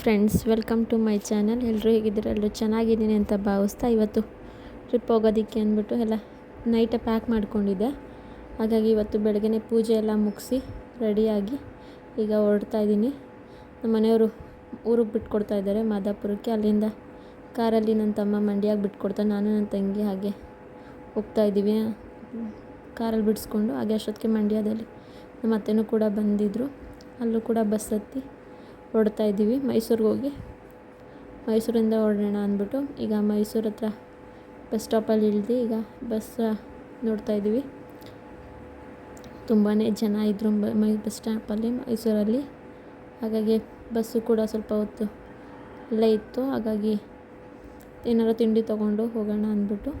Friends, welcome to my channel. ಎಲ್ಲರೂ ಹೇಗಿದ್ದೀರ? ಎಲ್ಲರೂ ಚೆನ್ನಾಗಿದ್ದೀನಿ ಅಂತ ಭಾವಿಸ್ತಾ ಇವತ್ತು ಟ್ರಿಪ್ ಹೋಗೋದಕ್ಕೆ ಅಂದ್ಬಿಟ್ಟು ಎಲ್ಲ ನೈಟೇ ಪ್ಯಾಕ್ ಮಾಡ್ಕೊಂಡಿದ್ದೆ. ಹಾಗಾಗಿ ಇವತ್ತು ಬೆಳಗ್ಗೆ ಪೂಜೆ ಎಲ್ಲ ಮುಗಿಸಿ ರೆಡಿಯಾಗಿ ಈಗ ಹೊರಡ್ತಾ ಇದ್ದೀನಿ. ನಮ್ಮ ಮನೆಯವರು ಊರಿಗೆ ಬಿಟ್ಕೊಡ್ತಾ ಇದ್ದಾರೆ, ಮಾದಾಪುರಕ್ಕೆ. ಅಲ್ಲಿಂದ ಕಾರಲ್ಲಿ ನನ್ನ ತಮ್ಮ ಮಂಡ್ಯಾಗೆ ಬಿಟ್ಕೊಡ್ತಾ ನಾನು ನನ್ನ ತಂಗಿ ಹಾಗೆ ಹೋಗ್ತಾ ಇದ್ದೀವಿ. ಕಾರಲ್ಲಿ ಬಿಡಿಸ್ಕೊಂಡು ಹಾಗೆ ಅಷ್ಟೊತ್ತಿಗೆ ಮಂಡ್ಯದಲ್ಲಿ ನಮ್ಮ ಅತ್ತೆನೂ ಕೂಡ ಬಂದಿದ್ದರು ಅಲ್ಲೂ ಕೂಡ ಬಸ್ ಹತ್ತಿ ಹೊರಡ್ತಾ ಇದ್ದೀವಿ. ಮೈಸೂರಿಗೆ ಹೋಗಿ ಮೈಸೂರಿಂದ ಹೊರಡೋಣ ಅಂದ್ಬಿಟ್ಟು ಈಗ ಮೈಸೂರು ಹತ್ರ ಬಸ್ ಸ್ಟಾಪಲ್ಲಿ ಇಳಿದು ಈಗ ಬಸ್ ನೋಡ್ತಾ ಇದ್ದೀವಿ. ತುಂಬಾ ಜನ ಇದ್ದರು ಮೈ ಬಸ್ ಸ್ಟಾಪಲ್ಲಿ ಮೈಸೂರಲ್ಲಿ. ಹಾಗಾಗಿ ಬಸ್ಸು ಕೂಡ ಸ್ವಲ್ಪ ಹೊತ್ತು ಎಲ್ಲ ಇತ್ತು. ಹಾಗಾಗಿ ಏನಾರು ತಿಂಡಿ ತೊಗೊಂಡು ಹೋಗೋಣ ಅಂದ್ಬಿಟ್ಟು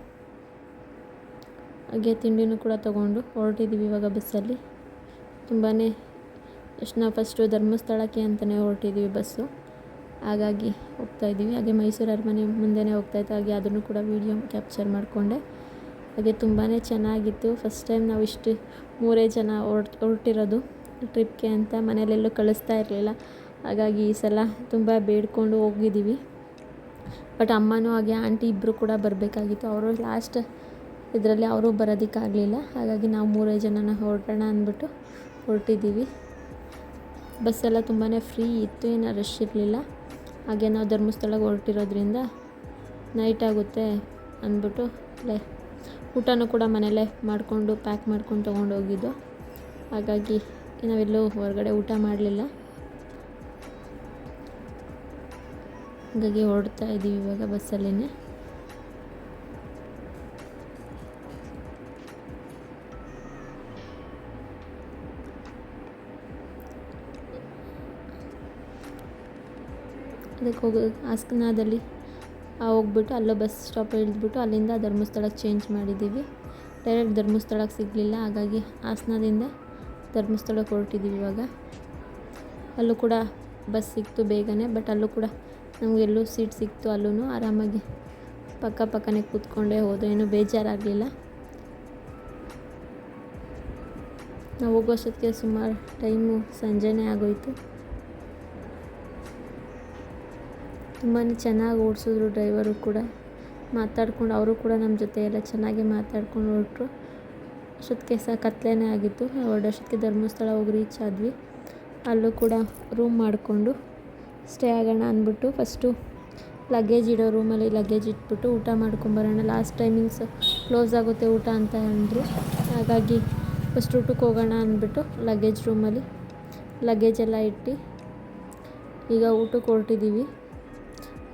ಹಾಗೆ ತಿಂಡಿನೂ ಕೂಡ ತೊಗೊಂಡು ಹೊರಟಿದ್ದೀವಿ ಇವಾಗ ಬಸ್ಸಲ್ಲಿ. ತುಂಬಾ ನಾವು ಫಸ್ಟು ಧರ್ಮಸ್ಥಳಕ್ಕೆ ಅಂತಲೇ ಹೊರಟಿದ್ದೀವಿ ಬಸ್ಸು ಹಾಗಾಗಿ ಹೋಗ್ತಾ ಇದ್ದೀವಿ. ಹಾಗೆ ಮೈಸೂರು ಅರಮನೆ ಮುಂದೆನೇ ಹೋಗ್ತಾಯಿತ್ತು ಹಾಗೆ ಅದನ್ನು ಕೂಡ ವೀಡಿಯೋ ಕ್ಯಾಪ್ಚರ್ ಮಾಡಿಕೊಂಡೆ. ಹಾಗೆ ತುಂಬಾ ಚೆನ್ನಾಗಿತ್ತು. ಫಸ್ಟ್ ಟೈಮ್ ನಾವು ಇಷ್ಟು ಮೂರೇ ಜನ ಹೊರ್ಟ್, ಹೊರಟಿರೋದು ಟ್ರಿಪ್ಗೆ ಅಂತ ಮನೆಯಲ್ಲೆಲ್ಲೂ ಕಳಿಸ್ತಾ ಇರಲಿಲ್ಲ. ಹಾಗಾಗಿ ಈ ಸಲ ತುಂಬ ಬೇಡ್ಕೊಂಡು ಹೋಗಿದ್ದೀವಿ. ಬಟ್ ಅಮ್ಮನೂ ಹಾಗೆ ಆಂಟಿ ಇಬ್ಬರು ಕೂಡ ಬರಬೇಕಾಗಿತ್ತು. ಅವರು ಲಾಸ್ಟ್ ಇದರಲ್ಲಿ ಅವರು ಬರೋದಕ್ಕಾಗಲಿಲ್ಲ. ಹಾಗಾಗಿ ನಾವು ಮೂರೇ ಜನನ ಹೊರಟೋಣ ಅಂದ್ಬಿಟ್ಟು ಹೊರಟಿದ್ದೀವಿ. ಬಸ್ಸೆಲ್ಲ ತುಂಬಾ ಫ್ರೀ ಇತ್ತು ಏನೂ ರಶ್ ಇರಲಿಲ್ಲ. ಹಾಗೆ ನಾವು ಧರ್ಮಸ್ಥಳಕ್ಕೆ ಹೊರಟಿರೋದ್ರಿಂದ ನೈಟ್ ಆಗುತ್ತೆ ಅಂದ್ಬಿಟ್ಟು ಲೈ, ಊಟನೂ ಕೂಡ ಮನೆಯಲ್ಲೇ ಮಾಡಿಕೊಂಡು ಪ್ಯಾಕ್ ಮಾಡ್ಕೊಂಡು ತೊಗೊಂಡು ಹೋಗಿದ್ದು. ಹಾಗಾಗಿ ನಾವೆಲ್ಲೂ ಹೊರಗಡೆ ಊಟ ಮಾಡಲಿಲ್ಲ. ಹಾಗಾಗಿ ಹೊರಡ್ತಾ ಇದ್ದೀವಿ ಇವಾಗ ಬಸ್ಸಲ್ಲೇ ಅದಕ್ಕೆ ಹೋಗೋ, ಹಾಸನದಲ್ಲಿ ಹೋಗ್ಬಿಟ್ಟು ಅಲ್ಲೋ ಬಸ್ ಸ್ಟಾಪ್ ಇಳಿದ್ಬಿಟ್ಟು ಅಲ್ಲಿಂದ ಧರ್ಮಸ್ಥಳಕ್ಕೆ ಚೇಂಜ್ ಮಾಡಿದ್ದೀವಿ. ಡೈರೆಕ್ಟ್ ಧರ್ಮಸ್ಥಳಕ್ಕೆ ಸಿಗಲಿಲ್ಲ, ಹಾಗಾಗಿ ಹಾಸನದಿಂದ ಧರ್ಮಸ್ಥಳಕ್ಕೆ ಹೊರಟಿದ್ದೀವಿ ಇವಾಗ. ಅಲ್ಲೂ ಕೂಡ ಬಸ್ ಸಿಕ್ತು ಬೇಗನೆ ಬಟ್ ಅಲ್ಲೂ ಕೂಡ ನಮಗೆಲ್ಲೂ ಸೀಟ್ ಸಿಕ್ತು ಅಲ್ಲೂ ಆರಾಮಾಗಿ ಪಕ್ಕ ಪಕ್ಕನೇ ಕೂತ್ಕೊಂಡೇ ಹೋದೋ, ಏನೂ ಬೇಜಾರಾಗಲಿಲ್ಲ. ನಾವು ಹೋಗೋಷ್ಟೊತ್ತಿಗೆ ಸುಮಾರು ಟೈಮು ಸಂಜೆನೇ ಆಗೋಯಿತು. ತುಂಬಾ ಚೆನ್ನಾಗಿ ಓಡಿಸಿದ್ರು ಡ್ರೈವರು ಕೂಡ. ಮಾತಾಡ್ಕೊಂಡು ಅವರು ಕೂಡ ನಮ್ಮ ಜೊತೆ ಎಲ್ಲ ಚೆನ್ನಾಗಿ ಮಾತಾಡ್ಕೊಂಡು ಹೊರಟ್ರು. ಅಷ್ಟೊತ್ತಿಗೆ ಸಹ ಕತ್ತಲೆನೇ ಆಗಿತ್ತು. ಹೊರಡೋಷ್ಟೊತ್ತಿಗೆ ಧರ್ಮಸ್ಥಳ ಹೋಗಿ ರೀಚ್ ಆದ್ವಿ. ಅಲ್ಲೂ ಕೂಡ ರೂಮ್ ಮಾಡಿಕೊಂಡು ಸ್ಟೇ ಆಗೋಣ ಅಂದ್ಬಿಟ್ಟು ಫಸ್ಟು ಲಗೇಜ್ ಇಡೋ ರೂಮಲ್ಲಿ ಲಗೇಜ್ ಇಟ್ಬಿಟ್ಟು ಊಟ ಮಾಡ್ಕೊಂಬರೋಣ ಲಾಸ್ಟ್ ಟೈಮಿಂಗ್ಸ್ ಕ್ಲೋಸ್ ಆಗುತ್ತೆ ಊಟ ಅಂತ ಅಂದರು. ಹಾಗಾಗಿ ಫಸ್ಟ್ ಊಟಕ್ಕೆ ಹೋಗೋಣ ಅಂದ್ಬಿಟ್ಟು ಲಗೇಜ್ ರೂಮಲ್ಲಿ ಲಗೇಜ್ ಎಲ್ಲ ಇಟ್ಟು ಈಗ ಊಟಕ್ಕೆ ಹೊರಟಿದ್ದೀವಿ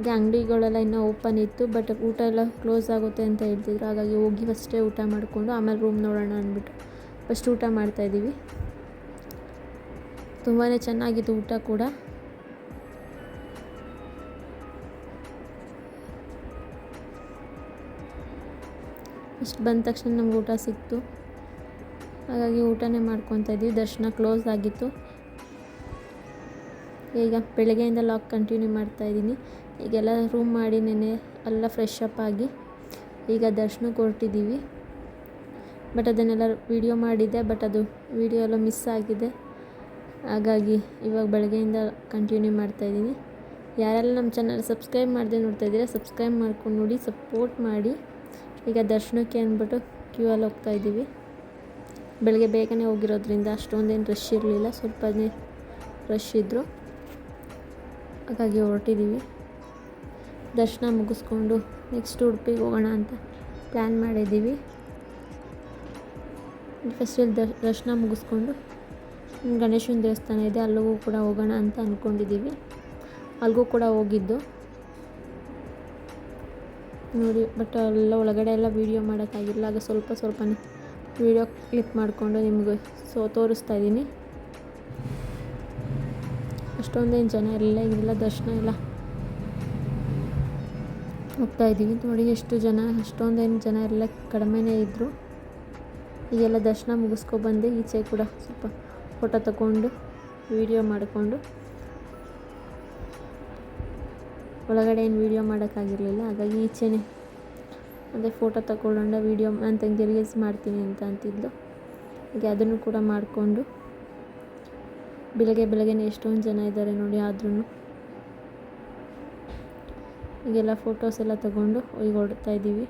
ಅಂಗಡಿಗಳೆಲ್ಲ ಇನ್ನೂ ಓಪನ್ ಇತ್ತು, ಬಟ್ ಊಟ ಎಲ್ಲ ಕ್ಲೋಸ್ ಆಗುತ್ತೆ ಅಂತ ಹೇಳ್ತಿದ್ರು. ಹಾಗಾಗಿ ಹೋಗಿ ಫಸ್ಟೇ ಊಟ ಮಾಡಿಕೊಂಡು ಆಮೇಲೆ ರೂಮ್ ನೋಡೋಣ ಅಂದ್ಬಿಟ್ಟು ಫಸ್ಟ್ ಊಟ ಮಾಡ್ತಾಯಿದ್ದೀವಿ ತುಂಬಾ ಚೆನ್ನಾಗಿತ್ತು ಊಟ ಕೂಡ. ಫಸ್ಟ್ ಬಂದ ತಕ್ಷಣ ನಮ್ಗೆ ಊಟ ಸಿಕ್ತು. ಹಾಗಾಗಿ ಊಟನೇ ಮಾಡ್ಕೊತಾ ಇದ್ವಿ ದರ್ಶನ ಕ್ಲೋಸ್ ಆಗಿತ್ತು. ಈಗ ಬೆಳಗ್ಗೆಯಿಂದ ಲಾಕ್ ಕಂಟಿನ್ಯೂ ಮಾಡ್ತಾಯಿದ್ದೀನಿ ಈಗೆಲ್ಲ ರೂಮ್ ಮಾಡಿ ನೆನೆ ಎಲ್ಲ ಫ್ರೆಶ್ ಅಪ್ ಆಗಿ ಈಗ ದರ್ಶನಕ್ಕೆ ಹೊರಟಿದ್ದೀವಿ ಬಟ್ ಅದನ್ನೆಲ್ಲ ವೀಡಿಯೋ ಮಾಡಿದ್ದೆ ಬಟ್ ಅದು ವೀಡಿಯೋ ಎಲ್ಲ ಮಿಸ್ ಆಗಿದೆ. ಹಾಗಾಗಿ ಇವಾಗ ಬೆಳಗ್ಗೆಯಿಂದ ಕಂಟಿನ್ಯೂ ಮಾಡ್ತಾಯಿದ್ದೀನಿ ಯಾರೆಲ್ಲ ನಮ್ಮ ಚಾನಲ್ ಸಬ್ಸ್ಕ್ರೈಬ್ ಮಾಡದೆ ನೋಡ್ತಾ ಸಬ್ಸ್ಕ್ರೈಬ್ ಮಾಡ್ಕೊಂಡು ನೋಡಿ ಸಪೋರ್ಟ್ ಮಾಡಿ. ಈಗ ದರ್ಶನಕ್ಕೆ ಅಂದ್ಬಿಟ್ಟು ಕ್ಯೂ ಅಲ್ಲಿ ಹೋಗ್ತಾ ಇದ್ದೀವಿ. ಬೆಳಗ್ಗೆ ಬೇಗನೆ ಹೋಗಿರೋದ್ರಿಂದ ಅಷ್ಟೊಂದೇನು ರಶ್ ಇರಲಿಲ್ಲ, ಸ್ವಲ್ಪನೇ ರಶ್ ಇದ್ದರು ಹಾಗಾಗಿ ಹೊರಟಿದ್ದೀವಿ. ದರ್ಶನ ಮುಗಿಸ್ಕೊಂಡು ನೆಕ್ಸ್ಟ್ ಉಡುಪಿಗೆ ಹೋಗೋಣ ಅಂತ ಪ್ಲ್ಯಾನ್ ಮಾಡಿದ್ದೀವಿ. ಫಸ್ಟ್ ಇಲ್ಲಿ ದರ್ಶನ ಮುಗಿಸ್ಕೊಂಡು ಗಣೇಶನ ದೇವಸ್ಥಾನ ಇದೆ, ಅಲ್ಲಿಗೂ ಕೂಡ ಹೋಗೋಣ ಅಂತ ಅಂದ್ಕೊಂಡಿದ್ದೀವಿ ಅಲ್ಲಿಗೂ ಕೂಡ ಹೋಗಿದ್ದು. ನೋಡಿ, ಬಟ್ ಎಲ್ಲ ಒಳಗಡೆ ಎಲ್ಲ ವೀಡಿಯೋ ಮಾಡೋಕ್ಕಾಗಿಲ್ಲ, ಆಗ ಸ್ವಲ್ಪ ಸ್ವಲ್ಪನೇ ವೀಡಿಯೋ ಕ್ಲಿಕ್ ಮಾಡಿಕೊಂಡು ನಿಮಗೆ ಸೊ, ತೋರಿಸ್ತಾ ಇದ್ದೀನಿ. ಅಷ್ಟೊಂದೇನು ಜನ ಇರಲಿಲ್ಲ ಈಗೆಲ್ಲ ದರ್ಶನ ಎಲ್ಲ ಹೋಗ್ತಾ ಇದ್ದೀವಿ. ನೋಡಿ, ಎಷ್ಟು ಜನ ಅಷ್ಟೊಂದೇನು ಜನ ಎಲ್ಲ ಕಡಿಮೆನೇ ಇದ್ದರು ಈಗೆಲ್ಲ ದರ್ಶನ ಮುಗಿಸ್ಕೊಬಂದು ಈಚೆ ಕೂಡ ಸ್ವಲ್ಪ ಫೋಟೋ ತಗೊಂಡು ವೀಡಿಯೋ ಮಾಡಿಕೊಂಡು. ಒಳಗಡೆ ಏನು ವೀಡಿಯೋ ಮಾಡೋಕ್ಕಾಗಿರಲಿಲ್ಲ. ಹಾಗಾಗಿ ಈಚೆನೇ ಅದೇ ಫೋಟೋ ತಗೊಂಡ ವೀಡಿಯೋ ನನ್ನ ತಂಗಿ ರೀಲ್ಸ್ ಮಾಡ್ತೀನಿ ಅಂತ ಅಂತಿದ್ಲು. ಹಾಗೆ ಅದನ್ನು ಕೂಡ ಮಾಡಿಕೊಂಡು, ಬೆಳಗ್ಗೆ ಬೆಳಗ್ಗೆನೇ ಎಷ್ಟೊಂದು ಜನ ಇದ್ದಾರೆ ನೋಡಿ ಆದ್ರೂ ಈಗೆಲ್ಲ ಫೋಟೋಸ್ ಎಲ್ಲ ತಗೊಂಡು ಈಗ ಹೊರಡ್ತಾ ಇದ್ದೀವಿ.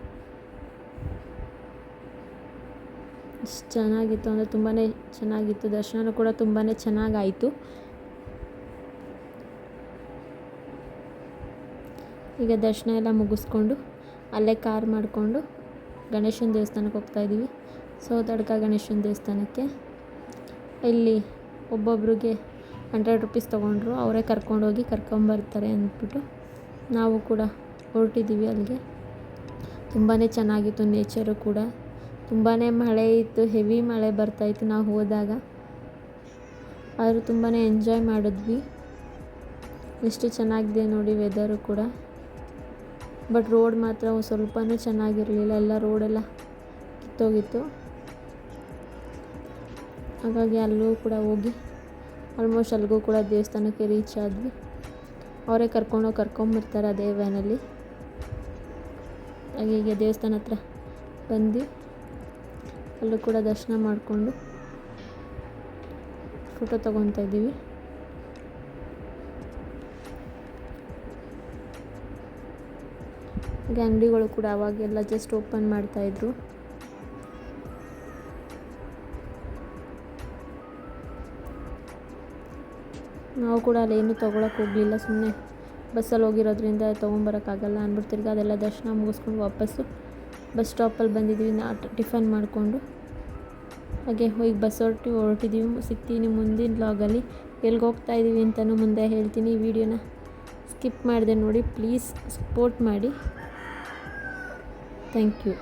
ಚೆನ್ನಾಗಿತ್ತು ಅಂದರೆ ತುಂಬಾ ಚೆನ್ನಾಗಿತ್ತು. ದರ್ಶನ ಕೂಡ ತುಂಬಾ ಚೆನ್ನಾಗಾಯಿತು. ಈಗ ದರ್ಶನ ಎಲ್ಲ ಮುಗಿಸ್ಕೊಂಡು ಅಲ್ಲೇ ಕಾರ್ ಮಾಡಿಕೊಂಡು ಗಣೇಶನ ದೇವಸ್ಥಾನಕ್ಕೆ ಹೋಗ್ತಾ ಇದ್ದೀವಿ. ತಡ್ಕ ಗಣೇಶನ ದೇವಸ್ಥಾನಕ್ಕೆ. ಇಲ್ಲಿ ಒಬ್ಬೊಬ್ರಿಗೆ ಹಂಡ್ರೆಡ್ ರುಪೀಸ್ ತೊಗೊಂಡ್ರು, ಅವರೇ ಕರ್ಕೊಂಡೋಗಿ ಕರ್ಕೊಂಬರ್ತಾರೆ ಅಂದ್ಬಿಟ್ಟು. ನಾವು ಕೂಡ ಹೊರಟಿದ್ದೀವಿ ಅಲ್ಲಿಗೆ. ತುಂಬಾ ಚೆನ್ನಾಗಿತ್ತು ನೇಚರು ಕೂಡ. ತುಂಬಾ ಮಳೆ ಇತ್ತು ಹೆವಿ ಮಳೆ ಬರ್ತಾಯಿತ್ತು ನಾವು ಹೋದಾಗ. ಆದರೂ ತುಂಬಾ ಎಂಜಾಯ್ ಮಾಡಿದ್ವಿ. ಎಷ್ಟು ಚೆನ್ನಾಗಿದೆ ನೋಡಿ ವೆದರು ಕೂಡ. ಬಟ್ ರೋಡ್ ಮಾತ್ರ ಸ್ವಲ್ಪವೂ ಚೆನ್ನಾಗಿರಲಿಲ್ಲ. ಎಲ್ಲ ರೋಡೆಲ್ಲ ಕಿತ್ತೋಗಿತ್ತು. ಹಾಗಾಗಿ ಅಲ್ಲೂ ಕೂಡ ಹೋಗಿ ಆಲ್ಮೋಸ್ಟ್ ಅಲ್ಲಿಗೂ ಕೂಡ ದೇವಸ್ಥಾನಕ್ಕೆ ರೀಚ್ ಆದ್ವಿ. ಅವರೇ ಕರ್ಕೊಂಡೋಗಿ ಕರ್ಕೊಂಬರ್ತಾರೆ ಅದೇ ವ್ಯಾನಲ್ಲಿ. ಹಾಗೆ ದೇವಸ್ಥಾನ ಹತ್ರ ಬಂದು ಅಲ್ಲೂ ಕೂಡ ದರ್ಶನ ಮಾಡಿಕೊಂಡು ಫೋಟೋ ತೊಗೊತಾ ಇದ್ದೀವಿ. ಹಾಗೆ ಅಂಗಡಿಗಳು ಕೂಡ ಅವಾಗೆಲ್ಲ ಜಸ್ಟ್ ಓಪನ್ ಮಾಡ್ತಾಯಿದ್ರು ನಾವು ಕೂಡ ಅಲ್ಲೇನು ತೊಗೊಳಕ್ಕೆ ಹೋಗಲಿಲ್ಲ ಸುಮ್ಮನೆ ಬಸ್ಸಲ್ಲಿ ಹೋಗಿರೋದ್ರಿಂದ ತೊಗೊಂಬರೋಕ್ಕಾಗಲ್ಲ ಅಂದ್ಬಿಟ್ಟು ತಿರ್ಗಿ ಅದೆಲ್ಲ ದರ್ಶನ ಮುಗಿಸ್ಕೊಂಡು ವಾಪಸ್ಸು ಬಸ್ ಸ್ಟಾಪಲ್ಲಿ ಬಂದಿದ್ದೀವಿ, ನಾ ಟಿಫನ್ ಮಾಡಿಕೊಂಡು. ಹಾಗೆ ಹೋಗಿ ಬಸ್ ಹೊರಟು ಹೊರಟಿದ್ದೀವಿ ಸಿಗ್ತೀನಿ ಮುಂದಿನ ಲಾಗಲ್ಲಿ ಎಲ್ಲಿಗೆ ಹೋಗ್ತಾ ಇದ್ದೀವಿ ಅಂತಲೂ ಮುಂದೆ ಹೇಳ್ತೀನಿ ಈ ವಿಡಿಯೋನ. ಸ್ಕಿಪ್ ಮಾಡಿದೆ ನೋಡಿ, ಪ್ಲೀಸ್ ಸಪೋರ್ಟ್ ಮಾಡಿ. Thank you.